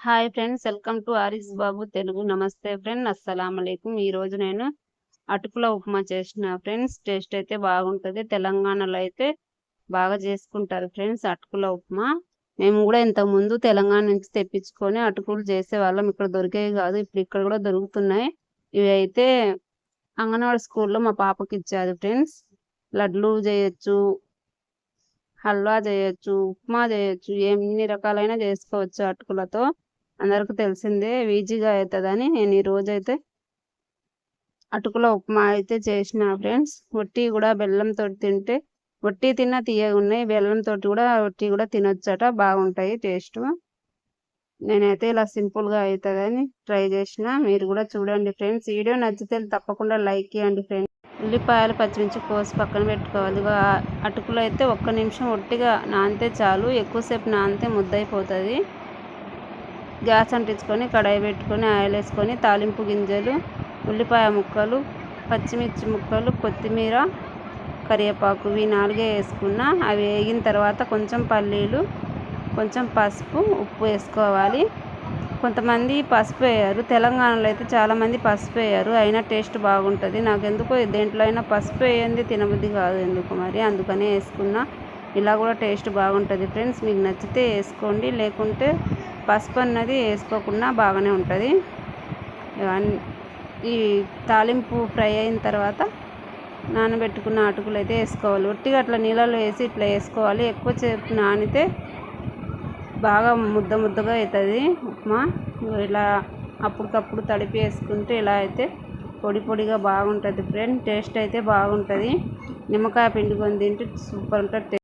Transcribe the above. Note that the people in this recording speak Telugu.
Hi friends welcome to Aris Babu Telugu నమస్తే ఫ్రెండ్ అస్సలం ఈ ఈరోజు నేను అటుకుల ఉప్మా చేసిన ఫ్రెండ్స్ టేస్ట్ అయితే బాగుంటుంది. తెలంగాణలో అయితే బాగా చేసుకుంటారు ఫ్రెండ్స్ అటుకుల ఉప్మా. మేము కూడా ఇంతకుముందు తెలంగాణ నుంచి తెప్పించుకొని అటుకులు చేసేవాళ్ళం ఇక్కడ దొరికేవి కాదు ఇప్పుడు ఇక్కడ కూడా దొరుకుతున్నాయి. ఇవి అయితే అంగన్వాడీ స్కూల్లో మా పాపకి ఇచ్చారు ఫ్రెండ్స్ లడ్లు చేయొచ్చు హల్వా చేయొచ్చు ఉప్మా చేయొచ్చు ఎన్ని రకాలైన చేసుకోవచ్చు అటుకులతో. అందరికి తెలిసిందే ఈజీగా అవుతుందని నేను ఈరోజైతే అటుకుల ఉప్మా అయితే చేసిన ఫ్రెండ్స్. వట్టి కూడా బెల్లంతో తింటే వట్టి తిన్నా తీయగా ఉన్నాయి. బెల్లంతో కూడా వట్టి కూడా తినొచ్చట. బాగుంటాయి టేస్ట్. నేనైతే ఇలా సింపుల్గా అవుతుందని ట్రై చేసిన. మీరు కూడా చూడండి ఫ్రెండ్స్. వీడియో నచ్చితే తప్పకుండా లైక్ చేయండి ఫ్రెండ్స్. ఉల్లిపాయలు పచ్చిమిర్చి కోసి పక్కన పెట్టుకోవాలి. అటుకులు అయితే ఒక్క నిమిషం ఒట్టిగా నానితే చాలు. ఎక్కువసేపు నానితే ముద్దయిపోతుంది. గ్యాస్ అంటించుకొని కడాయి పెట్టుకొని ఆయిల్ వేసుకొని తాలింపు గింజలు ఉల్లిపాయ ముక్కలు పచ్చిమిర్చి ముక్కలు కొత్తిమీర కరివేపాకు ఇవి నాలుగే వేసుకున్న అవి వేగిన తర్వాత కొంచెం పల్లీలు కొంచెం పసుపు ఉప్పు వేసుకోవాలి. కొంతమంది పసుపు వేయరు. తెలంగాణలో అయితే చాలామంది పసుపు వేయరు. అయినా టేస్ట్ బాగుంటుంది. నాకు ఎందుకో దేంట్లో అయినా పసుపు వేయండి తినబుద్ధి కాదు ఎందుకు మరి? అందుకనే వేసుకున్నా. ఇలా కూడా టేస్ట్ బాగుంటుంది ఫ్రెండ్స్. మీకు నచ్చితే వేసుకోండి. లేకుంటే పసుపు అన్నది వేసుకోకుండా బాగానే ఉంటుంది. ఈ తాలింపు ఫ్రై అయిన తర్వాత నానబెట్టుకున్న అటుకులు అయితే వేసుకోవాలి. ఒట్టిగా అట్లా నీళ్ళలో వేసి ఇట్లా వేసుకోవాలి. ఎక్కువ చేపు నానితే బాగా ముద్ద ముద్దగా అవుతుంది ఉప్మా. ఇలా అప్పటికప్పుడు తడిపి వేసుకుంటే ఇలా అయితే పొడి పొడిగా బాగుంటుంది ఫ్రెండ్. టేస్ట్ అయితే బాగుంటుంది. నిమ్మకాయ పిండుకొని తింటే సూపర్ ఉంటుంది.